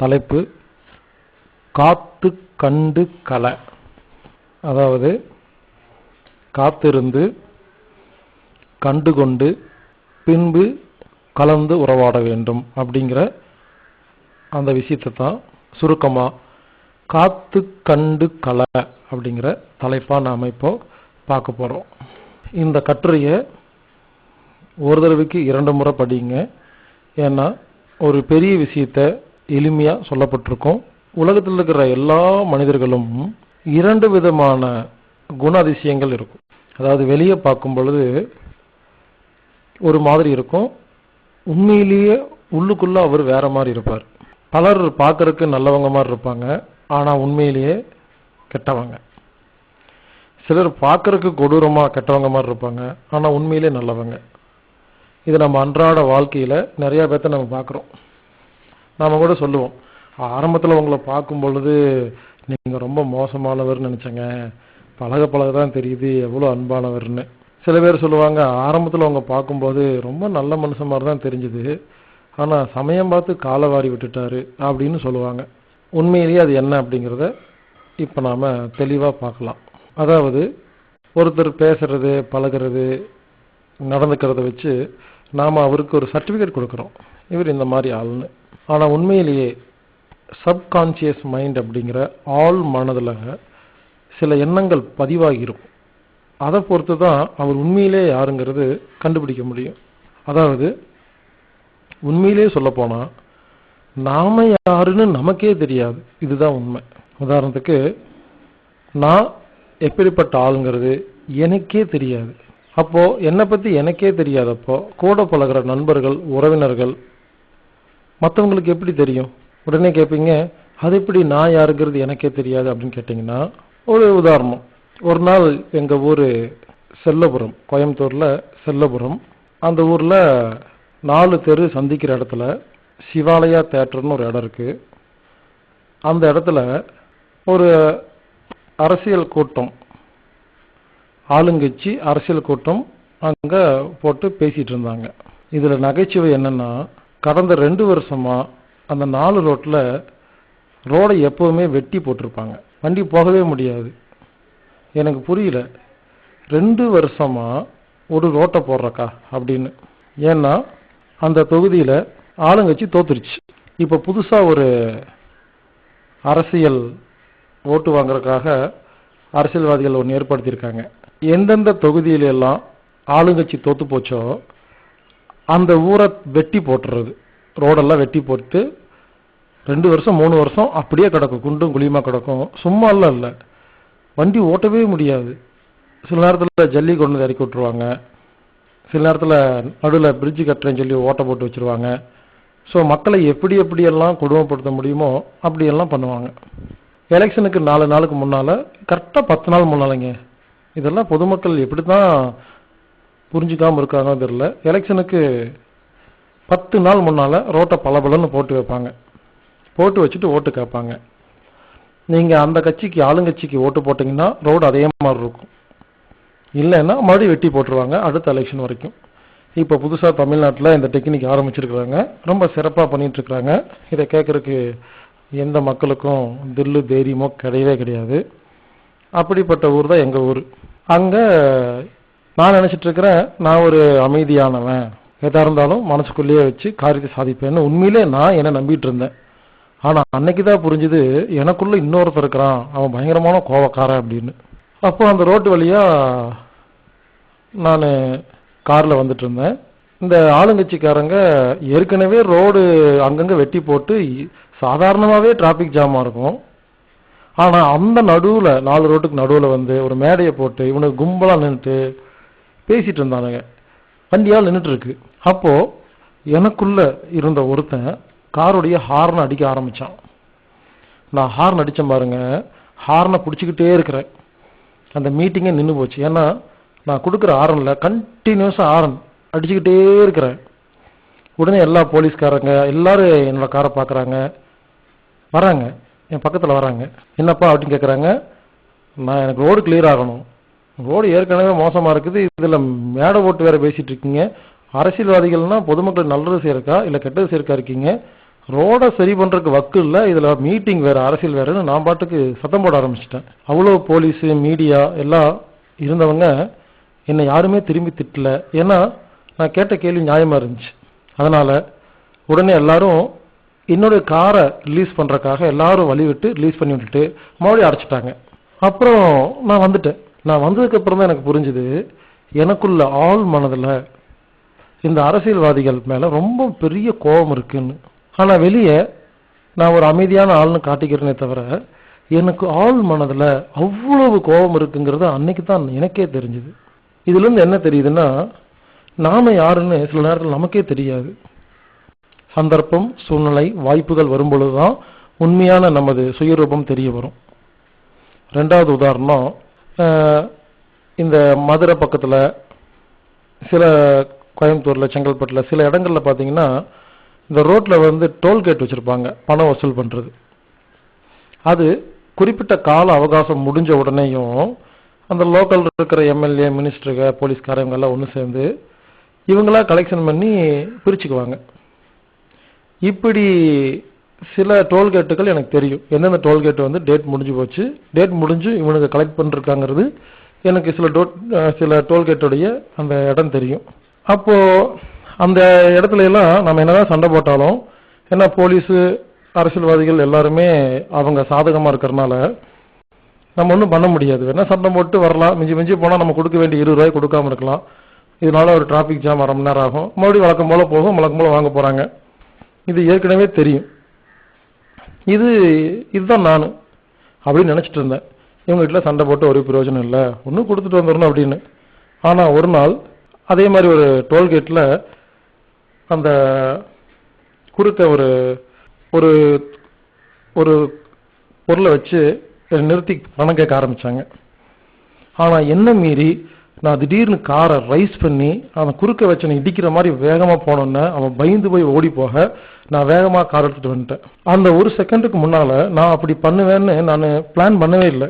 தலைப்பு காத்து கண்டு கலை. அதாவது காத்திருந்து கண்டுகொண்டு பின்பு கலந்து உறவாட வேண்டும் அப்படிங்கிற அந்த விஷயத்தை தான் சுருக்கமாக காத்து கண்டு கலை அப்படிங்கிற தலைப்பாக நாம் இப்போ பார்க்க போகிறோம் இந்த கட்டுரையை ஒரு தடவைக்கு இரண்டு முறை படிங்க. ஏன்னா ஒரு பெரிய விஷயத்த எளிமையாக சொல்லப்பட்டிருக்கும். உலகத்தில் இருக்கிற எல்லா மனிதர்களும் இரண்டு விதமான குண அதிசயங்கள் இருக்கும். அதாவது வெளியே பார்க்கும் பொழுது ஒரு மாதிரி இருக்கும். உண்மையிலேயே உள்ளுக்குள்ளே அவர் வேற மாதிரி இருப்பார். பலர் பார்க்கறதுக்கு நல்லவங்க மாதிரி இருப்பாங்க. ஆனால் உண்மையிலேயே கெட்டவங்க. சிலர் பார்க்கறதுக்கு கொடூரமாக கெட்டவங்க மாதிரி இருப்பாங்க. ஆனால் உண்மையிலே நல்லவங்க. இது நம்ம அன்றாட வாழ்க்கையில் நிறையா பேர்த்த நம்ம பார்க்குறோம். நாம் கூட சொல்லுவோம். ஆரம்பத்தில் உங்களை பார்க்கும் பொழுது நீங்கள் ரொம்ப மோசமானவர்னு நினச்சேங்க. பழக பழக தான் தெரியுது எவ்வளோ அன்பானவர்னு. சில பேர் சொல்லுவாங்க ஆரம்பத்தில் அவங்க பார்க்கும்போது ரொம்ப நல்ல மனுஷன் மாதிரி தான் தெரிஞ்சுது. ஆனால் சமயம் பார்த்து காலை வாரி விட்டுட்டாரு அப்படின்னு சொல்லுவாங்க. உண்மையிலேயே அது என்ன அப்படிங்கிறத இப்போ நாம் தெளிவாக பார்க்கலாம். அதாவது ஒருத்தர் பேசுறது பழகிறது நடந்துக்கிறத வச்சு நாம் அவருக்கு ஒரு சர்டிஃபிகேட் கொடுக்குறோம். இவர் இந்த மாதிரி ஆள்னு. ஆனால் உண்மையிலேயே சப்கான்ஷியஸ் மைண்ட் அப்படிங்கிற ஆள் மனதில் சில எண்ணங்கள் பதிவாகி இருக்கும் அதை பொறுத்து தான் அவர் உண்மையிலே யாருங்கிறது கண்டுபிடிக்க முடியும். அதாவது உண்மையிலே சொல்லப்போனால் நாம யாருன்னு நமக்கே தெரியாது. இதுதான் உண்மை. உதாரணத்துக்கு நான் எப்படிப்பட்ட ஆளுங்கிறது எனக்கே தெரியாது. அப்போது என்னை பற்றி எனக்கே தெரியாதப்போ கூட பழகிற நண்பர்கள் உறவினர்கள் மற்றவங்களுக்கு எப்படி தெரியும்? உடனே கேட்பீங்க அது எப்படி நான் யாருங்கிறது எனக்கே தெரியாது அப்படின்னு கேட்டிங்கன்னா ஒரு உதாரணம். ஒரு நாள் எங்கள் ஊர் செல்லபுரம் கோயம்புத்தூரில் செல்லபுரம். அந்த ஊரில் நாலு தெரு சந்திக்கிற இடத்துல சிவாலயா தேட்டர்னு ஒரு இடம் இருக்குது அந்த இடத்துல ஒரு அரசியல் கூட்டம். ஆளுங்கட்சி அரசியல் கூட்டம் அங்கே போட்டு பேசிகிட்டு இருந்தாங்க. இதில் நகைச்சுவை என்னென்னா கடந்த ரெண்டு வருஷமாக அந்த நாலு ரோட்டில் ரோடை எப்போவுமே வெட்டி போட்டிருப்பாங்க. வண்டி போகவே முடியாது. எனக்கு புரியல. ரெண்டு வருஷமாக ஒரு ரோட்டை போடுறக்கா அப்படின்னு. ஏன்னா அந்த தொகுதியில் ஆளுங்கட்சி தோத்துருச்சு. இப்போ புதுசாக ஒரு அரசியல் ஓட்டு வாங்குறதுக்காக அரசியல்வாதிகள் ஒன்று ஏற்படுத்தியிருக்காங்க. எந்தெந்த தொகுதியிலெல்லாம் ஆளுங்கட்சி தோத்து போச்சோ அந்த ஊரை வெட்டி போட்டுறது. ரோடெல்லாம் வெட்டி போட்டு ரெண்டு வருஷம் மூணு வருஷம் அப்படியே கிடக்கும். குண்டும் குழியுமா கிடக்கும். சும்மா எல்லாம் இல்லை. வண்டி ஓட்டவே முடியாது. சில நேரத்தில் ஜல்லி கொண்டு வந்து இறக்கி விட்ருவாங்க சில நேரத்தில் நடுவில் பிரிட்ஜு கட்டுறேன்னு சொல்லி ஓட்டை போட்டு வச்சுருவாங்க. ஸோ மக்களை எப்படி எப்படியெல்லாம் கொடுமைப்படுத்த முடியுமோ அப்படியெல்லாம் பண்ணுவாங்க. எலெக்ஷனுக்கு நாலு நாளுக்கு முன்னால் கரெக்டாக பத்து நாள் முன்னாலங்க. இதெல்லாம் பொதுமக்கள் எப்படி தான் புரிஞ்சுக்காமல் இருக்காங்கன்னு தெரியல. எலெக்ஷனுக்கு பத்து நாள் முன்னால் ரோட்டை பளபளன்னு போட்டு வைப்பாங்க. போட்டு வச்சுட்டு ஓட்டு கேட்பாங்க. நீங்கள் அந்த கட்சிக்கு ஆளுங்கட்சிக்கு ஓட்டு போட்டிங்கன்னா ரோடு அதே மாதிரி இருக்கும். இல்லைன்னா மறுபடியும் வெட்டி போட்டுருவாங்க அடுத்த எலெக்ஷன் வரைக்கும். இப்போ புதுசாக தமிழ்நாட்டில் இந்த டெக்னிக் ஆரம்பிச்சிருக்கிறாங்க. ரொம்ப சிறப்பாக பண்ணிகிட்ருக்குறாங்க இதை கேட்குறக்கு எந்த மக்களுக்கும் தில்லு தைரியமோ கிடையவே கிடையாது. அப்படிப்பட்ட ஊர் தான் எங்கள் ஊர். அங்கே நான் நினச்சிட்டு இருக்கிறேன் நான் ஒரு அமைதியானவன். எதாக இருந்தாலும் மனசுக்குள்ளேயே வச்சு காரியத்தை சாதிப்பேன்னு உண்மையிலே நான் என்ன நம்பிட்டு இருந்தேன். ஆனால் அன்னைக்கு தான் புரிஞ்சுது எனக்குள்ளே இன்னொருத்தர் இருக்கிறான். அவன் பயங்கரமான கோவக்காரன் அப்படின்னு. அப்போ அந்த ரோட்டு வழியாக நான் காரில் வந்துட்டு இருந்தேன். இந்த ஆளுங்கட்சிக்காரங்க ஏற்கனவே ரோடு அங்கங்கே வெட்டி போட்டு சாதாரணமாகவே டிராஃபிக் ஜாமாக இருக்கும். ஆனால் அந்த நடுவில் நாலு ரோட்டுக்கு நடுவில் வந்து ஒரு மேடையை போட்டு இவனுக்கு கும்பலாக நின்றுட்டு பேசிகிட்டு இருந்தானுங்க. வண்டியால் நின்றுட்டு இருக்கு. அப்போது எனக்குள்ள இருந்த ஒருத்தன் காருடைய ஹார்ன் அடிக்க ஆரம்பித்தான் நான் ஹார்ன் அடித்தேன் பாருங்க ஹார்னை பிடிச்சிக்கிட்டே இருக்கிறேன். அந்த மீட்டிங்கே நின்று போச்சு. ஏன்னா நான் கொடுக்குற ஹாரனில் கண்டினியூஸாக ஹாரன் அடிச்சுக்கிட்டே இருக்கிறேன். உடனே எல்லா போலீஸ்காரங்க எல்லாரும் என்னோடய காரை பார்க்குறாங்க வராங்க. என் பக்கத்தில் வராங்க. என்னப்பா அப்படின்னு கேட்குறாங்க நான் எனக்கு ரோடு கிளியர் ஆகணும். ரோடு ஏற்கனவே மோசமாக இருக்குது. இதில் மேடை ஓட்டு வேறு பேசிகிட்டு இருக்கீங்க. அரசியல்வாதிகள்னால் பொதுமக்கள் நல்லது செய்யறக்கா? இல்லை கெட்டது செய்யறக்கா இருக்கீங்க? ரோடை சரி பண்ணுறதுக்கு வக்கு இல்லை. இதில் மீட்டிங் வேறு அரசியல் வேறுன்னு நான் பாட்டுக்கு சத்தம் போட ஆரம்பிச்சிட்டேன். அவ்வளோ போலீஸு மீடியா எல்லாம் இருந்தவங்க என்னை யாருமே திரும்பி திட்டல. ஏன்னா நான் கேட்ட கேள்வி நியாயமாக இருந்துச்சு. அதனால் உடனே எல்லாரும் என்னுடைய காரை ரிலீஸ் பண்ணுறக்காக எல்லாரும் வழி விட்டு ரிலீஸ் பண்ணி விட்டுட்டு மறுபடியும் அடைச்சிட்டாங்க. அப்புறம் நான் வந்துட்டேன். நான் வந்ததுக்கு அப்புறம் தான் எனக்கு புரிஞ்சுது எனக்குள்ள ஆள் மனதில் இந்த அரசியல்வாதிகள் மேலே ரொம்ப பெரிய கோபம் இருக்குன்னு. ஆனால் வெளியே நான் ஒரு அமைதியான ஆள்னு காட்டிக்கிறேனே தவிர எனக்கு ஆள் மனதில் அவ்வளவு கோபம் இருக்குங்கிறது அன்னைக்கு தான் எனக்கே தெரிஞ்சுது. இதுலேருந்து என்ன தெரியுதுன்னா நாம் யாருன்னு சில நேரத்தில் நமக்கே தெரியாது. சந்தர்ப்பம் சூழ்நிலை வாய்ப்புகள் வரும்பொழுது தான் உண்மையான நமது சுயரூபம் தெரிய வரும். ரெண்டாவது உதாரணம் இந்த மதுரை பக்கத்தில் சில கோயம்புத்தூரில் செங்கல்பட்டில் சில இடங்களில் பார்த்தீங்கன்னா இந்த ரோட்டில் வந்து டோல்கேட் வச்சுருப்பாங்க பணம் வசூல் பண்ணுறது அது குறிப்பிட்ட கால அவகாசம் முடிஞ்ச உடனேயும் அந்த லோக்கல் இருக்கிற எம்எல்ஏ மினிஸ்டருங்க போலீஸ்காரங்கெல்லாம் ஒன்று சேர்ந்து இவங்களா கலெக்ஷன் பண்ணி பிரிச்சுக்குவாங்க. இப்படி சில டோல்கேட்டுகள் எனக்கு தெரியும். எந்தெந்த டோல்கேட் வந்து டேட் முடிஞ்சு போச்சு. டேட் முடிஞ்சு இவனுக்கு கலெக்ட் பண்ணிருக்காங்கிறது எனக்கு சில டோ சில டோல்கேட்டுடைய அந்த இடம் தெரியும். அப்போது அந்த இடத்துல எல்லாம் நம்ம என்னதான் சண்டை போட்டாலும் ஏன்னா போலீஸு அரசியல்வாதிகள் எல்லாருமே அவங்க சாதகமாக இருக்கிறனால நம்ம ஒன்றும் பண்ண முடியாது. வேணால் சண்டை போட்டு வரலாம். மிஞ்சி மிஞ்சி போனால் நம்ம கொடுக்க வேண்டிய இருபது ரூபாய் கொடுக்காம இருக்கலாம். இதனால ஒரு டிராஃபிக் ஜாம் அரை மணி நேரம் ஆகும். மறுபடியும் வழக்கம் போல போகும். வழக்கம் போல வாங்க போகிறாங்க இது ஏற்கனவே தெரியும். இது இதுதான் நான் அப்படின்னு நினைச்சிட்டு இருந்தேன். இவங்க வீட்டில் சண்டை போட்டு ஒரு பிரயோஜனம் இல்லை. ஒன்றும் கொடுத்துட்டு வந்துடணும் அப்படின்னு. ஆனால் ஒரு நாள் அதே மாதிரி ஒரு டோல்கேட்டில் அந்த குறுக்க ஒரு ஒரு ஒரு பொருளை வச்சு நிறுத்தி பணம் கேட்க ஆரம்பித்தாங்க ஆனால் என்ன மீறி நான் திடீர்னு காரை ரைஸ் பண்ணி அவன் குறுக்க வச்சு இடிக்கிற மாதிரி வேகமாக போனோன்னே அவன் பயந்து போய் ஓடி போக நான் வேகமாக கார் எடுத்துகிட்டு வந்துட்டேன். அந்த ஒரு செகண்டுக்கு முன்னால் நான் அப்படி பண்ணுவேன்னு நான் பிளான் பண்ணவே இல்லை.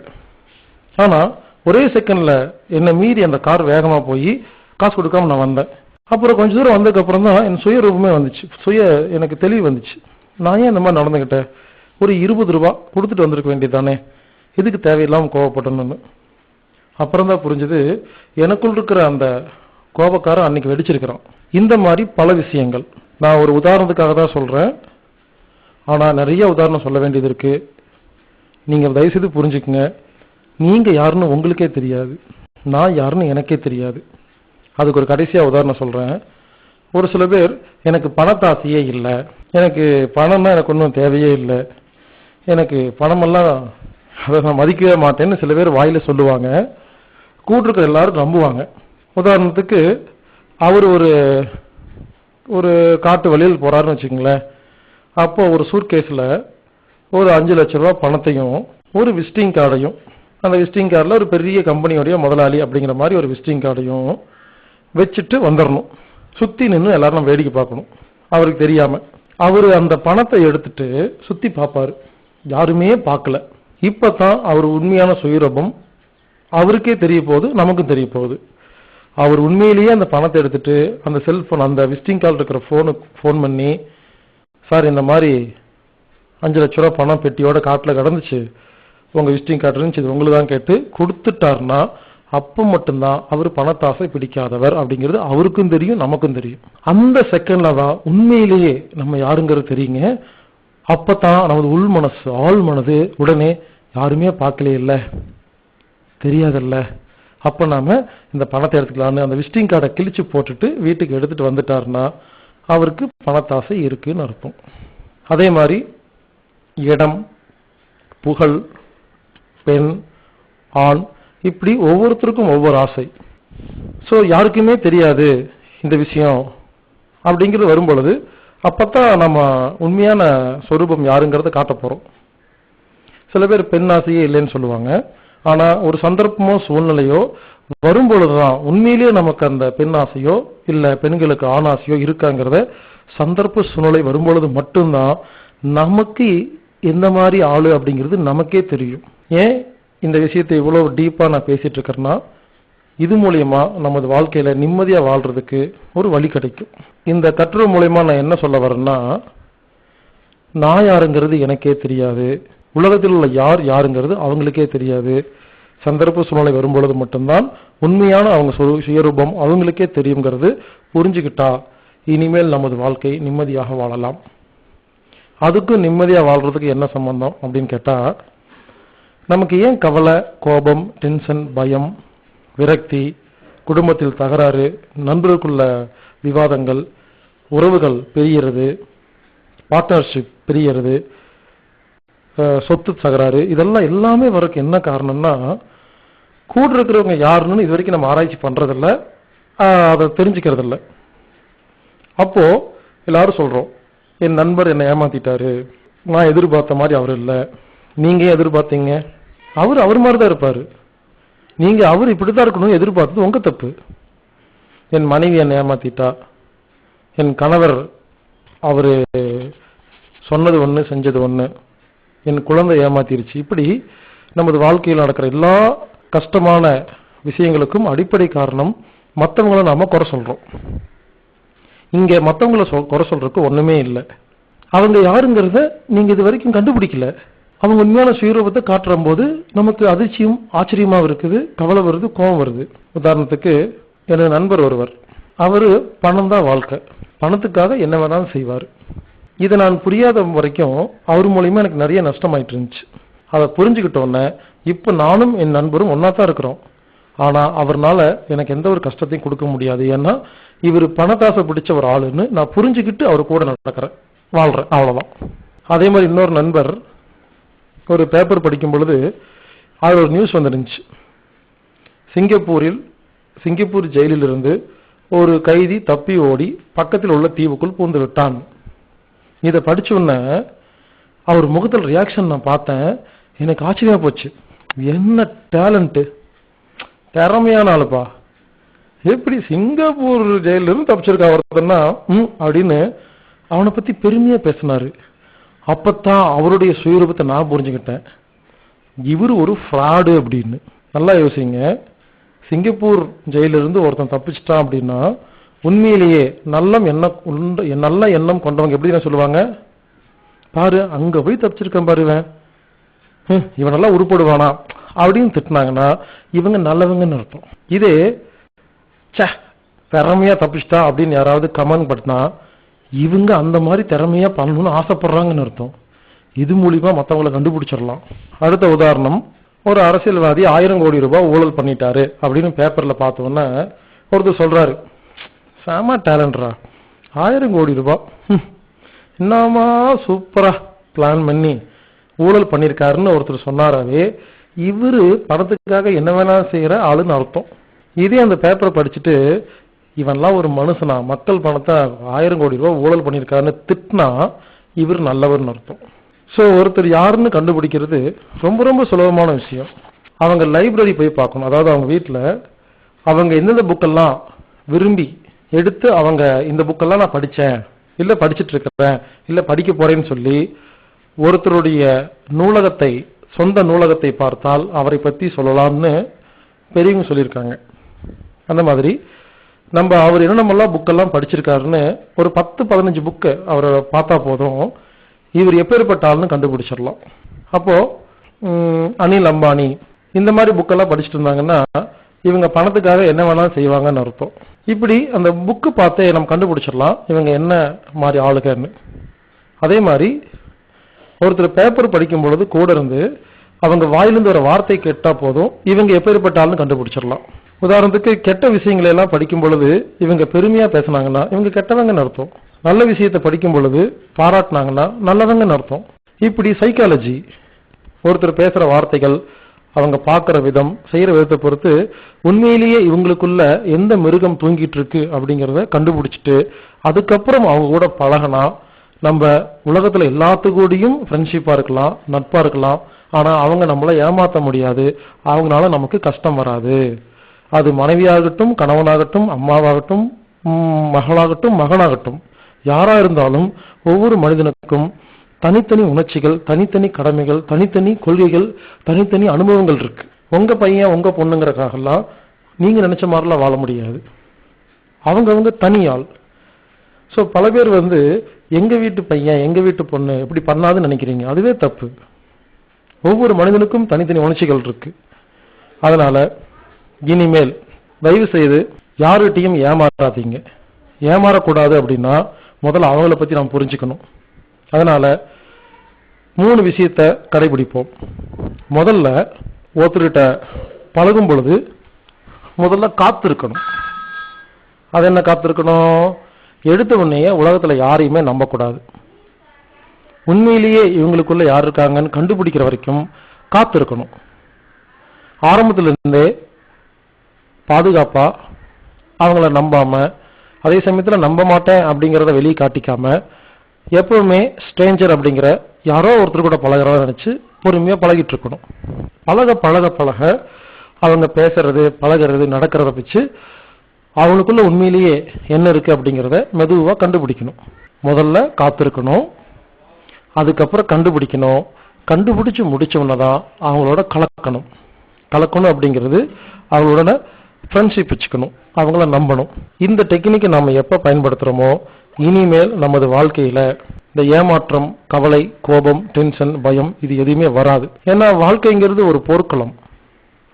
ஆனால் ஒரே செகண்டில் என்னை மீறி அந்த கார் வேகமாக போய் காசு கொடுக்காம நான் வந்தேன். அப்புறம் கொஞ்ச தூரம் வந்ததுக்கப்புறம் தான் என் சுய ரூபமே வந்துச்சு. சுய எனக்கு தெளிவு வந்துச்சு. நான் ஏன் இந்த மாதிரி நடந்துக்கிட்டேன் ஒரு இருபது ரூபா கொடுத்துட்டு வந்திருக்க வேண்டியதானே எதுக்கு தேவையில்லாமல் கோவப்பட்டணும்னு அப்புறம் தான் புரிஞ்சது எனக்குள் இருக்கிற அந்த கோபக்காரன் அன்னைக்கு வெடிச்சிருக்கிறான். இந்த மாதிரி பல விஷயங்கள். நான் ஒரு உதாரணத்துக்காக தான் சொல்கிறேன் ஆனால் நிறைய உதாரணம் சொல்ல வேண்டியது இருக்கு. நீங்கள் தயவு செய்து புரிஞ்சுக்குங்க. நீங்கள் யாருன்னு உங்களுக்கே தெரியாது. நான் யாருன்னு எனக்கே தெரியாது. அதுக்கு ஒரு கடைசியாக உதாரணம் சொல்கிறேன் ஒரு சில பேர் எனக்கு பணத்தாசையே இல்லை. எனக்கு பணம்னா எனக்கு ஒன்றும் தேவையே இல்லை. எனக்கு பணமெல்லாம் அதை நான் மதிக்கவே மாட்டேன்னு சில பேர் வாயில் சொல்லுவாங்க. கூட்டிருக்கிற எல்லாரும் நம்புவாங்க. உதாரணத்துக்கு அவர் ஒரு ஒரு காட்டு வழியில் போறாருன்னு வச்சுக்கோங்களேன். அப்போ ஒரு சூட்கேஸ்ல ஒரு அஞ்சு லட்ச ரூபா பணத்தையும் ஒரு விசிட்டிங் கார்டையும் அந்த விசிட்டிங் கார்டில் ஒரு பெரிய கம்பெனியோடைய முதலாளி அப்படிங்கிற மாதிரி ஒரு விசிட்டிங் கார்டையும் வச்சுட்டு வந்துடணும் சுற்றி நின்று எல்லாரும் வேடிக்கை பார்க்கணும். அவருக்கு தெரியாமல் அவர் அந்த பணத்தை எடுத்துட்டு சுற்றி பார்ப்பாரு. யாருமே பார்க்கல. இப்போ தான் அவர் உண்மையான சுயரூபம் அவருக்கே தெரிய போகுது நமக்கும் தெரிய போகுது அவர் உண்மையிலேயே அந்த பணத்தை எடுத்துட்டு அந்த செல்போன் அந்த விசிட்டிங் கால் இருக்கிற ஃபோனுக்கு ஃபோன் பண்ணி சார் இந்த மாதிரி அஞ்சு லட்ச ரூபா பணம் பெட்டியோட காட்டில் கிடந்துச்சு. உங்கள் விசிட்டிங் கார்டு இருந்துச்சு இது உங்களுக்கு தான் கேட்டு கொடுத்துட்டாருன்னா அப்போ மட்டும்தான் அவர் பணத்தாசை பிடிக்காதவர். அப்படிங்கிறது அவருக்கும் தெரியும் நமக்கும் தெரியும். அந்த செகண்ட்ல தான் உண்மையிலேயே நம்ம யாருங்கிறது தெரியுங்க. அப்போ தான் நமது உள் மனசு ஆள் மனது உடனே யாருமே பார்க்கலையே இல்லை. தெரியாதல்ல. அப்ப நாம இந்த பணத்தை எடுத்துக்கலாம்னு அந்த விசிட்டிங் கார்டை கிழிச்சு போட்டுட்டு வீட்டுக்கு எடுத்துட்டு வந்துட்டாருன்னா அவருக்கு பணத்தாசை இருக்குன்னு அர்த்தம். அதே மாதிரி இடம் புகழ் பெண் ஆண் இப்படி ஒவ்வொருத்தருக்கும் ஒவ்வொரு ஆசை. ஸோ யாருக்குமே தெரியாது இந்த விஷயம் அப்படிங்கிறது வரும் பொழுது அப்பத்தான் நம்ம உண்மையான சொரூபம் யாருங்கிறத காட்ட போறோம். சில பேர் பெண் ஆசையே இல்லைன்னு சொல்லுவாங்க. ஆனா ஒரு சந்தர்ப்பமோ சூழ்நிலையோ வரும் பொழுதுதான் உண்மையிலேயே நமக்கு அந்த பெண் ஆசையோ இல்ல பெண்களுக்கு ஆண் ஆசையோ இருக்காங்கிறத சந்தர்ப்ப சூழ்நிலை வரும்பொழுது மட்டும்தான் நமக்கு எந்த மாதிரி ஆளு அப்படிங்கிறது நமக்கே தெரியும். ஏன் இந்த விஷயத்தை இவ்வளவு டீப்பா நான் பேசிட்டு இருக்கேன்னா இது மூலியமா நமது வாழ்க்கையில நிம்மதியா வாழ்றதுக்கு ஒரு வழி கிடைக்கும். இந்த கட்டுரை மூலியமா நான் என்ன சொல்ல வரேன்னா நான் யாருங்கிறது எனக்கே தெரியாது. உலகத்தில் உள்ள யார் யாருங்கிறது அவங்களுக்கே தெரியாது. சந்தர்ப்ப சூழ்நிலை வரும்பொழுது மட்டும்தான் உண்மையான அவங்க சுயரூபம் அவங்களுக்கே தெரியுங்கிறது புரிஞ்சுக்கிட்டா இனிமேல் நமது வாழ்க்கை நிம்மதியாக வாழலாம். அதுக்கும் நிம்மதியாக வாழ்றதுக்கு என்ன சம்பந்தம் அப்படின்னு கேட்டா நமக்கு ஏன் கவலை கோபம் டென்ஷன் பயம் விரக்தி குடும்பத்தில் தகராறு நண்பருக்குள்ள விவாதங்கள் உறவுகள் பெரியறது பார்ட்னர்ஷிப் பெரியறது சொத்து தகராறு இதெல்லாம் எல்லாமே வரக்கு என்ன காரணம்னா கூட இருக்கிறவங்க யாருன்னு இது வரைக்கும் நம்ம ஆராய்ச்சி பண்றதில்ல. அதை அதை தெரிஞ்சுக்கிறதில்ல. அப்போ எல்லாரும் சொல்றோம் என் நண்பர் என்னை ஏமாத்திட்டாரு. நான் எதிர்பார்த்த மாதிரி அவர் இல்லை. நீங்க ஏன் எதிர்பார்த்தீங்க? அவர் அவர் மாதிரி தான் இருப்பாரு. நீங்க அவர் இப்படித்தான் இருக்கணும் எதிர்பார்த்தது உங்க தப்பு. என் மனைவி என்னை ஏமாத்திட்டா. என் கணவர் அவரு சொன்னது ஒன்று செஞ்சது ஒன்று என் குழந்தை ஏமாத்திருச்சு. இப்படி நமது வாழ்க்கையில் நடக்கிற எல்லா கஷ்டமான விஷயங்களுக்கும் அடிப்படை காரணம் மற்றவங்கள நாம குறை சொல்றோம். இங்க மற்றவங்கள சொ குறை சொல்றதுக்கு ஒண்ணுமே இல்லை. அவங்க யாருங்கிறத நீங்க இது வரைக்கும் கண்டுபிடிக்கல. அவங்க உண்மையான சுயரூபத்தை காட்டுற போது நமக்கு அதிர்ச்சியும் ஆச்சரியமாக இருக்குது கவலை வருது கோபம் வருது. உதாரணத்துக்கு எனது நண்பர் ஒருவர். அவரு பணம் தான் வாழ்க்கை. பணத்துக்காக என்ன வேணாலும் செய்வார். இதை நான் புரியாத வரைக்கும் அவர் மூலியமா எனக்கு நிறைய நஷ்டமாயிட்டு இருந்துச்சு அதை புரிஞ்சுக்கிட்டோன்னே இப்போ நானும் என் நண்பரும் ஒன்னா தான் இருக்கிறோம். ஆனால் அவர்னால எனக்கு எந்த ஒரு கஷ்டத்தையும் கொடுக்க முடியாது. ஏன்னா இவர் பணத்தாசை பிடிச்ச ஒரு ஆளுன்னு நான் புரிஞ்சுக்கிட்டு அவர் கூட நடக்கிறேன். வாழ்றேன் அவ்வளோதான் அதே மாதிரி இன்னொரு நண்பர் ஒரு பேப்பர் படிக்கும் பொழுது அது ஒரு நியூஸ் வந்துருந்துச்சு. சிங்கப்பூரில் சிங்கப்பூர் ஜெயிலில் இருந்து ஒரு கைதி தப்பி ஓடி பக்கத்தில் உள்ள தீவுக்குள் பூந்து விட்டான். இதை படிச்ச உடனே அவர் முகத்தில் ரியாக்ஷன் நான் பார்த்தேன். எனக்கு ஆச்சரியமா போச்சு. என்ன டேலண்ட்டு திறமையான ஆளுப்பா. எப்படி சிங்கப்பூர் ஜெயிலிருந்து தப்பிச்சிருக்கா ஒருத்தன்னா ம் அப்படின்னு அவனை பத்தி பெருமையா பேசினாரு. அப்பத்தான் அவருடைய சுயரூபத்தை நான் புரிஞ்சுக்கிட்டேன். இவர் ஒரு ஃப்ராடு அப்படின்னு. நல்லா யோசிங்க. சிங்கப்பூர் ஜெயிலிருந்து ஒருத்தன் தப்பிச்சிட்டான் அப்படின்னா உண்மையிலேயே நல்லம் எண்ணம் நல்ல எண்ணம் கொண்டவங்க எப்படி நான் சொல்லுவாங்க? பாரு அங்க போய் தப்பிச்சிருக்கேன் பாருவேன் இவன். இவனெல்லாம் உருப்படுவானா? அப்படின்னு திட்டினாங்கன்னா இவங்க நல்லவங்கன்னு அர்த்தம். இதே ச்சே திறமையா தப்பிச்சிட்டா அப்படின்னு யாராவது கமெண்ட் பட்டினா இவங்க அந்த மாதிரி திறமையா பண்ணணும்னு ஆசைப்படுறாங்கன்னு அர்த்தம். இது மூலியமா மத்தவங்களை கண்டுபிடிச்சிடலாம். அடுத்த உதாரணம் ஒரு அரசியல்வாதி ஆயிரம் கோடி ரூபாய் ஊழல் பண்ணிட்டாரு அப்படின்னு பேப்பர்ல பார்த்தோன்னே ஒருத்தர் சொல்றாரு. செம டேலண்ட்ரா ஆயிரம் கோடி ரூபாய் என்னமா சூப்பரா பிளான் பண்ணி ஊழல் பண்ணியிருக்காருன்னு ஒருத்தர் சொன்னாராவே இவர் பணத்துக்காக என்ன வேணாலும் செய்யற ஆளுன்னு அர்த்தம். இதே அந்த பேப்பரை படிச்சுட்டு இவன்லாம் ஒரு மனுஷனா மக்கள் பணத்தை ஆயிரம் கோடி ரூபாய் ஊழல் பண்ணியிருக்காருன்னு திட்டினா இவர் நல்லவர்னு அர்த்தம். ஸோ ஒருத்தர் யாருன்னு கண்டுபிடிக்கிறது ரொம்ப ரொம்ப சுலபமான விஷயம். அவங்க லைப்ரரி போய் பார்க்கணும். அதாவது அவங்க வீட்டில் அவங்க எந்தெந்த புக்கெல்லாம் விரும்பி எடுத்து அவங்க இந்த புக்கெல்லாம் நான் படித்தேன் இல்லை படிச்சுட்டு இருக்கிறேன். இல்லை படிக்க போறேன்னு சொல்லி ஒருத்தருடைய நூலகத்தை சொந்த நூலகத்தை பார்த்தால் அவரை பற்றி சொல்லலாம்னு பெரியவங்க சொல்லியிருக்காங்க. அந்த மாதிரி நம்ம அவர் என்னென்னமெல்லாம் புக்கெல்லாம் படிச்சிருக்காருன்னு ஒரு பத்து பதினஞ்சு புக்கு அவரை பார்த்தா போதும். இவர் எப்பேற்பட்ட ஆள்னு கண்டுபிடிச்சிடலாம். அப்போது அனில் அம்பானி இந்த மாதிரி புக்கெல்லாம் படிச்சுட்டு இருந்தாங்கன்னா இவங்க பணத்துக்காக என்ன வேணாலும் செய்வாங்கன்னு அர்த்தம். இப்படி அந்த புக்கு பார்த்தே நம்ம கண்டுபிடிச்சிடலாம். இவங்க என்ன மாதிரி ஆளுகன்னு அதே மாதிரி ஒருத்தர் பேப்பர் படிக்கும் பொழுது கூட இருந்து அவங்க வாயிலிருந்து வர வார்த்தை கேட்டால் போதும். இவங்க எப்பேற்பட்ட ஆள்னு கண்டுபிடிச்சிடலாம். உதாரணத்துக்கு கெட்ட விஷயங்களை எல்லாம் படிக்கும் பொழுது இவங்க பெருமையா பேசுனாங்கன்னா இவங்க கெட்டவங்கன்னு அர்த்தம். நல்ல விஷயத்தை படிக்கும் பொழுது பாராட்டினாங்கன்னா நல்லவங்கன்னு அர்த்தம். இப்படி சைக்காலஜி ஒருத்தர் பேசுற வார்த்தைகள் அவங்க பார்க்குற விதம் செய்கிற விதத்தை பொறுத்து உண்மையிலேயே இவங்களுக்குள்ள எந்த மிருகம் தூங்கிட்டு இருக்கு அப்படிங்கிறத கண்டுபிடிச்சிட்டு அதுக்கப்புறம் அவங்க கூட பழகினா நம்ம உலகத்தில் எல்லாத்து ஃப்ரெண்ட்ஷிப்பாக இருக்கலாம் நட்பாக இருக்கலாம். ஆனால் அவங்க நம்மளை ஏமாற்ற முடியாது. அவங்களால நமக்கு கஷ்டம் வராது. அது மனைவியாகட்டும் கணவனாகட்டும் அம்மாவாகட்டும் மகளாகட்டும் மகனாகட்டும் யாரா இருந்தாலும் ஒவ்வொரு மனிதனுக்கும் தனித்தனி உணர்ச்சிகள் தனித்தனி கடமைகள் தனித்தனி கொள்கைகள் தனித்தனி அனுபவங்கள் இருக்கு. உங்க பையன் உங்க பொண்ணுங்கிறக்காகலாம் நீங்க நினைச்ச மாதிரிலாம் வாழ முடியாது. அவங்கவுங்க தனி ஆள். ஸோ பல பேர் வந்து எங்க வீட்டு பையன் எங்க வீட்டு பொண்ணு இப்படி பண்ணாதுன்னு நினைக்கிறீங்க. அதுவே தப்பு. ஒவ்வொரு மனிதனுக்கும் தனித்தனி உணர்ச்சிகள் இருக்கு. அதனால இனிமேல் தயவு செய்து யாருகிட்டையும் ஏமாறாதீங்க. ஏமாறக்கூடாது அப்படின்னா முதல்ல அவங்கள பத்தி நாம் புரிஞ்சுக்கணும். அதனால் மூணு விஷயத்த கடைபிடிப்போம். முதல்ல ஒருத்தர்கிட்ட பழகும் பொழுது முதல்ல காத்திருக்கணும். அது என்ன காத்திருக்கணும்? எடுத்த உடனே உலகத்தில் யாரையுமே நம்பக்கூடாது. உண்மையிலேயே இவங்களுக்குள்ள யார் இருக்காங்கன்னு கண்டுபிடிக்கிற வரைக்கும் காத்திருக்கணும். ஆரம்பத்திலிருந்தே இருந்தே அவங்கள நம்பாமல் அதே சமயத்தில் நம்ப மாட்டேன் அப்படிங்கிறத வெளியே காட்டிக்காமல் எப்பவுமே ஸ்ட்ரேஞ்சர் அப்படிங்கிற யாரோ ஒருத்தர் கூட பழகிறதா நினச்சி பொறுமையாக பழகிட்டு இருக்கணும். பழக பழக பழக அவங்க பேசுறது பழகிறது நடக்கிறத வச்சு அவங்களுக்குள்ள உண்மையிலேயே என்ன இருக்கு அப்படிங்கிறத மெதுவாக கண்டுபிடிக்கணும். முதல்ல காத்திருக்கணும். அதுக்கப்புறம் கண்டுபிடிக்கணும். கண்டுபிடிச்சு முடிச்சவன தான் அவங்களோட கலக்கணும். கலக்கணும் அப்படிங்கிறது அவங்களோட ஃப்ரெண்ட்ஷிப் வச்சுக்கணும். அவங்கள நம்பணும். இந்த டெக்னிக்கை நம்ம எப்போ பயன்படுத்துகிறோமோ இனிமேல் நமது வாழ்க்கையில் இந்த ஏமாற்றம் கவலை கோபம் டென்ஷன் பயம் இது எதுவுமே வராது. ஏன்னா வாழ்க்கைங்கிறது ஒரு போர்க்களம்.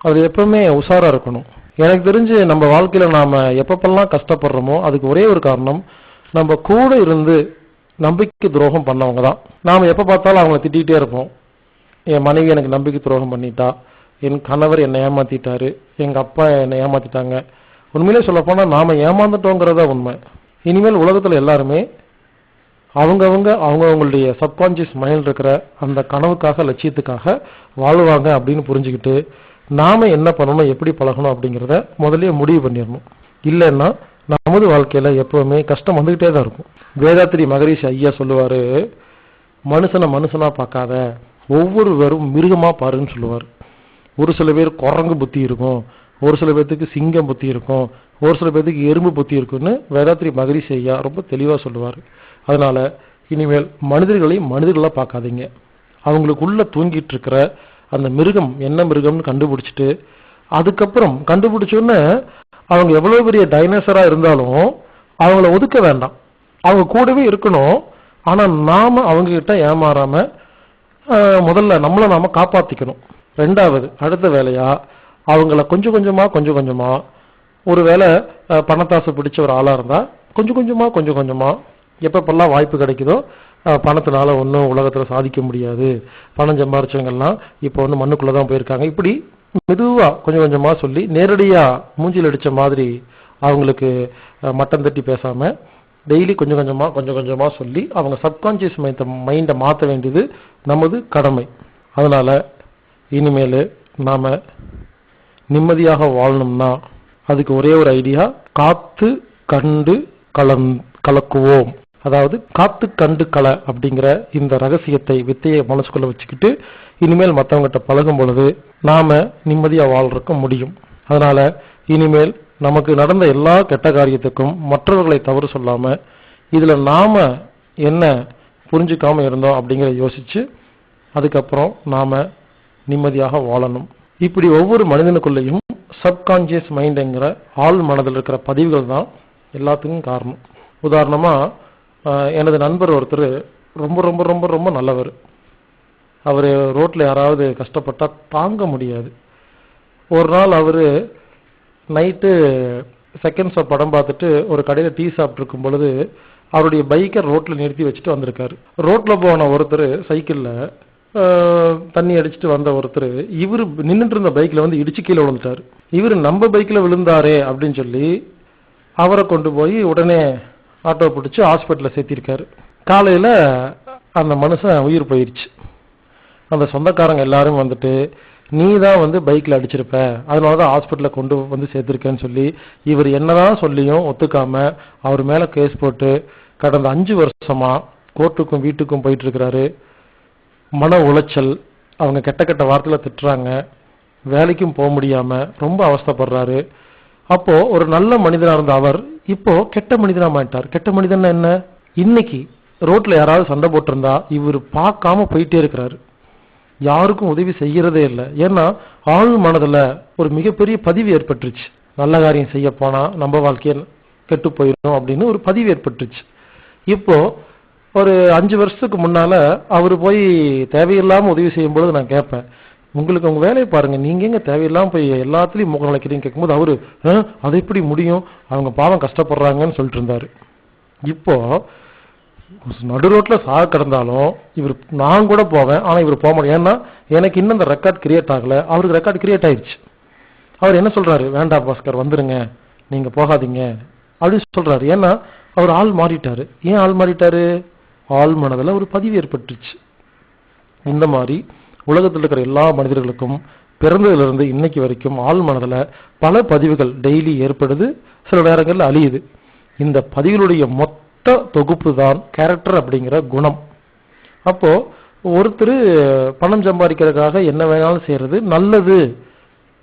அது எப்பவுமே உஷாராக இருக்கணும். எனக்கு தெரிஞ்சு நம்ம வாழ்க்கையில் நாம் எப்பப்பெல்லாம் கஷ்டப்படுறோமோ அதுக்கு ஒரே ஒரு காரணம் நம்ம கூட இருந்து நம்பிக்கை துரோகம் பண்ணவங்க தான். நாம் எப்போ பார்த்தாலும் அவங்கள திட்டிகிட்டே இருப்போம். என் மனைவி எனக்கு நம்பிக்கை துரோகம் பண்ணிட்டா. என் கணவர் என்னை ஏமாத்திட்டாரு எங்க அப்பா என்னை ஏமாத்திட்டாங்க. உண்மையிலே சொல்ல போனா நாம ஏமாந்துட்டோங்கிறதா உண்மை. இனிமேல் உலகத்துல எல்லாருமே அவங்கவுங்க அவங்கவுங்களுடைய சப்கான்சியஸ் மைண்ட் இருக்கிற அந்த கனவுக்காக லட்சியத்துக்காக வாழ்வாங்க அப்படின்னு புரிஞ்சுக்கிட்டு நாம என்ன பண்ணணும் எப்படி பழகணும் அப்படிங்கிறத முதலே முடிவு பண்ணிடணும். இல்லைன்னா நமது வாழ்க்கையில எப்பவுமே கஷ்டம் வந்துகிட்டே தான் இருக்கும். வேதாத்திரி மகரிஷி ஐயா சொல்லுவாரு மனுஷனை மனுஷனா பார்க்காத ஒவ்வொருவரும் மிருகமா பாருன்னு சொல்லுவார். ஒரு சில பேர் குரங்கு புத்தி இருக்கும். ஒரு சில பேர்த்துக்கு சிங்கம் புத்தி இருக்கும். ஒரு சில பேர்த்துக்கு எறும்பு புத்தி இருக்குன்னு வேதாத்திரி மகரிஷி ஐயா ரொம்ப தெளிவாக சொல்லுவார். அதனால் இனிமேல் மனிதர்களை மனிதர்களாக பார்க்காதீங்க. அவங்களுக்குள்ளே தூங்கிட்டு இருக்கிற அந்த மிருகம் என்ன மிருகம்னு கண்டுபிடிச்சிட்டு அதுக்கப்புறம் கண்டுபிடிச்சோன்னே அவங்க எவ்வளோ பெரிய டைனோசராக இருந்தாலும் அவங்கள ஒதுக்க வேண்டாம். அவங்க கூடவே இருக்கணும். ஆனால் நாம் அவங்கக்கிட்ட ஏமாறாமல் முதல்ல நம்மளை நாம் காப்பாற்றிக்கணும் ரெண்டாவது அடுத்த வேலையா? அவங்கள கொஞ்சம் கொஞ்சமா கொஞ்சம் கொஞ்சமா. ஒருவேளை அஹ், பணத்தாசை பிடிச்ச ஒரு ஆளா இருந்தா கொஞ்சம் கொஞ்சமா கொஞ்சம் கொஞ்சமா. எப்பப்பெல்லாம் வாய்ப்பு கிடைக்குதோ பணத்தினால ஒன்றும் உலகத்தில் சாதிக்க முடியாது. பணம் சம்பாரிச்சவங்கெல்லாம் இப்போ வந்து மண்ணுக்குள்ள தான் போயிருக்காங்க. இப்படி மெதுவாக கொஞ்சம் கொஞ்சமாக சொல்லி நேரடியாக மூஞ்சில் அடித்த மாதிரி அவங்களுக்கு மட்டம் தட்டி பேசாமல் டெய்லி கொஞ்சம் கொஞ்சமாக கொஞ்சம் கொஞ்சமாக சொல்லி அவங்க சப்கான்ஷியஸ் மைண்டை மைண்டை மாற்ற வேண்டியது நமது கடமை. அதனால் இனிமேல் நாம நிம்மதியாக வாழணும்னா அதுக்கு ஒரே ஒரு ஐடியா காத்து கண்டு கலந் கலக்குவோம். அதாவது காத்து கண்டு கல அப்படிங்கிற இந்த ரகசியத்தை வித்தையை மனசுக்குள்ள வச்சுக்கிட்டு இனிமேல் மற்றவங்ககிட்ட பழகும் பொழுது நாம நிம்மதியாக வாழ்றக்க முடியும். அதனால இனிமேல் நமக்கு நடந்த எல்லா கெட்ட காரியத்துக்கும் மற்றவர்களை தவறு சொல்லாம இதுல நாம என்ன புரிஞ்சுக்காம இருந்தோம் அப்படிங்கிறத யோசிச்சு அதுக்கப்புறம் நாம நிம்மதியாக வாழணும். இப்படி ஒவ்வொரு மனிதனுக்குள்ளேயும் சப்கான்சியஸ் மைண்டுங்கிற ஆள் மனதில் இருக்கிற பதிவுகள் தான் எல்லாத்துக்கும் காரணம். உதாரணமாக எனது நண்பர் ஒருத்தர் ரொம்ப ரொம்ப ரொம்ப ரொம்ப நல்லவர். அவர் ரோட்டில் யாராவது கஷ்டப்பட்டால் தாங்க முடியாது. ஒரு நாள் அவர் நைட்டு செகண்ட் ஷோ படம் பார்த்துட்டு ஒரு கடையில் டீ சாப்பிட்ருக்கும் பொழுது அவருடைய பைக்கை ரோட்டில் நிறுத்தி வச்சுட்டு வந்திருக்காரு. ரோட்டில் போன ஒருத்தர் சைக்கிளில் தண்ணி அடிச்சுட்டு வந்த ஒருத்தர் இவர் நின்றுட்டு இருந்த பைக்கில் வந்து இடிச்சு கீழே விழுந்துட்டாரு. இவர் நம்ம பைக்கில் விழுந்தாரே அப்படின்னு சொல்லி அவரை கொண்டு போய் உடனே ஆட்டோ பிடிச்சி ஹாஸ்பிட்டலில் சேர்த்திருக்காரு. காலையில் அந்த மனுஷன் உயிர் போயிருச்சு. அந்த சொந்தக்காரங்க எல்லாரும் வந்துட்டு நீ தான் வந்து பைக்கில் அடிச்சிருப்ப. அதனால தான் ஹாஸ்பிட்டலில் கொண்டு வந்து சேர்த்துருக்கேன்னு சொல்லி இவர் என்னதான் சொல்லியும் ஒத்துக்காம அவர் மேலே கேஸ் போட்டு கடந்த அஞ்சு வருஷமா கோர்ட்டுக்கும் வீட்டுக்கும் போயிட்டு இருக்கிறாரு. மன உளைச்சல் அவங்க கெட்ட கெட்ட வார்த்தையில் திட்டுறாங்க வேலைக்கும் போக முடியாமல் ரொம்ப அவஸ்தைப்படுறாரு. அப்போது ஒரு நல்ல மனிதனாக இருந்த அவர் இப்போது கெட்ட மனிதனாக மாட்டார் கெட்ட மனிதன் என்ன? இன்னைக்கு ரோட்டில் யாராவது சண்டை போட்டிருந்தா இவர் பார்க்காம போயிட்டே இருக்கிறாரு. யாருக்கும் உதவி செய்கிறதே இல்லை. ஏன்னா ஆழ் மனதில் ஒரு மிகப்பெரிய பதிவு ஏற்பட்டுருச்சு. நல்ல காரியம் செய்ய போனால் நம்ம வாழ்க்கைய கெட்டு போயிடும் அப்படின்னு ஒரு பதிவு ஏற்பட்டுருச்சு. இப்போது ஒரு அஞ்சு வருஷத்துக்கு முன்னால் அவர் போய் தேவையில்லாமல் உதவி செய்யும்பொழுது நான் கேட்பேன் உங்களுக்கு உங்கள் வேலையை பாருங்கள் நீங்கள் எங்கே தேவையில்லாமல் போய் எல்லாத்துலேயும் முகம் நிலைக்கிறீங்க கேட்கும்போது அவர் "ஆ, அது எப்படி முடியும்? அவங்க பாவம் கஷ்டப்படுறாங்கன்னு சொல்லிட்டு இருந்தார். இப்போது நடு ரோட்டில் சாக கிடந்தாலும் இவர் நான் கூட போவேன். ஆனால் இவர் போக மாட்டேன். ஏன்னா எனக்கு இன்னும் அந்த ரெக்கார்ட் கிரியேட் ஆகலை. அவருக்கு ரெக்கார்ட் கிரியேட் ஆயிடுச்சு. அவர் என்ன சொல்கிறாரு வேண்டாம் பாஸ்கர் வந்துடுங்க நீங்கள் போகாதீங்க. அப்படின்னு சொல்கிறாரு ஏன்னா அவர் ஆள் மாறிட்டார். ஏன் ஆள் மாறிட்டாரு? ஆள் மனதில் ஒரு பதிவு ஏற்பட்டுருச்சு இந்த மாதிரி உலகத்தில் இருக்கிற எல்லா மனிதர்களுக்கும் பிறந்ததிலிருந்து இன்னைக்கு வரைக்கும் ஆள் மனதில் பல பதிவுகள் டெய்லி ஏற்படுது சில நேரங்களில் அழியுது. இந்த பதிவுகளுடைய மொத்த தொகுப்பு தான் கேரக்டர் அப்படிங்கிற குணம். அப்போது ஒருத்தர் பணம் சம்பாதிக்கிறதுக்காக என்ன வேணாலும் செய்கிறது நல்லது.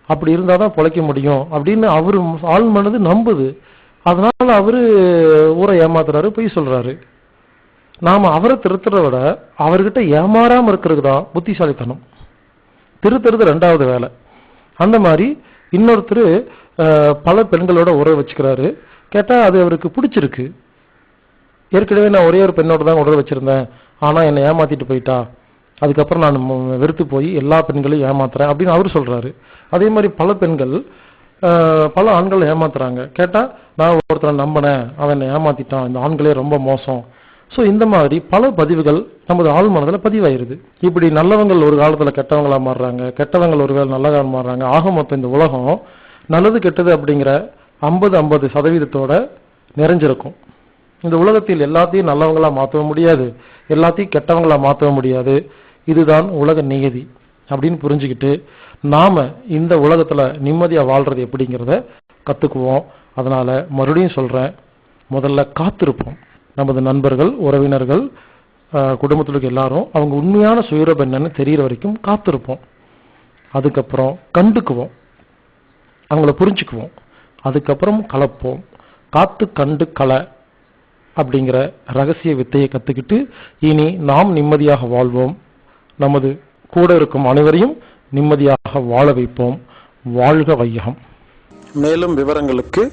அப்படி இருந்தால் தான் பிழைக்க முடியும் அப்படின்னு அவர் ஆள் மனது நம்புது. அதனால் அவர் ஊரை ஏமாத்துறாரு பொய் சொல்கிறாரு நாம் அவரை திருத்துறத விட அவர்கிட்ட ஏமாறாமல் இருக்கிறது தான் புத்திசாலித்தனம். திருத்துறது ரெண்டாவது வேலை. அந்த மாதிரி இன்னொருத்தர் பல பெண்களோட உறவு வச்சுக்கிறாரு. கேட்டால் அது அவருக்கு பிடிச்சிருக்கு. ஏற்கனவே நான் ஒரே ஒரு பெண்ணோட தான் உறவு வச்சுருந்தேன். ஆனால் என்னை ஏமாற்றிட்டு போயிட்டா. அதுக்கப்புறம் நான் வெறுத்து போய் எல்லா பெண்களையும் ஏமாத்துறேன் அப்படின்னு அவரு சொல்கிறாரு அதே மாதிரி பல பெண்கள் பல ஆண்களை ஏமாத்துறாங்க. கேட்டால் நான் ஒருத்தரை நம்பினேன். அவன் என்னை ஏமாத்திட்டான். இந்த ஆண்களே ரொம்ப மோசம். ஸோ இந்த மாதிரி பல பதிவுகள் நமது ஆள் மனதில் பதிவாயிருது. இப்படி நல்லவங்கள் ஒரு காலத்தில் கெட்டவங்களாக மாறுறாங்க கெட்டவங்கள் ஒரு காலத்தில் நல்ல காலம் மாறுறாங்க ஆக மொத்தம் இந்த உலகம் நல்லது கெட்டது அப்படிங்கிற ஐம்பது ஐம்பது சதவீதத்தோட நிறைஞ்சிருக்கும். இந்த உலகத்தில் எல்லாத்தையும் நல்லவங்களாக மாற்றவும் முடியாது எல்லாத்தையும் கெட்டவங்களாக மாற்றவும் முடியாது. இதுதான் உலக நியதி அப்படின்னு புரிஞ்சுக்கிட்டு நாம் இந்த உலகத்தில் நிம்மதியாக வாழ்கிறது எப்படிங்கிறத கற்றுக்குவோம் அதனால் மறுபடியும் சொல்கிறேன் முதல்ல காத்திருப்போம். நமது நண்பர்கள் உறவினர்கள் குடும்பத்தில் இருக்க எல்லாரும் அவங்க உண்மையான சுயரூபம் என்னன்னு தெரிகிற வரைக்கும் காத்திருப்போம். அதுக்கப்புறம் கண்டுக்குவோம். அவங்கள புரிஞ்சுக்குவோம். அதுக்கப்புறம் கலப்போம். காத்து கண்டு கலை அப்படிங்கிற ரகசிய வித்தையை கற்றுக்கிட்டு இனி நாம் நிம்மதியாக வாழ்வோம். நமது கூட இருக்கும் அனைவரையும் நிம்மதியாக வாழ வைப்போம். வாழ்க வையகம். மேலும் விவரங்களுக்கு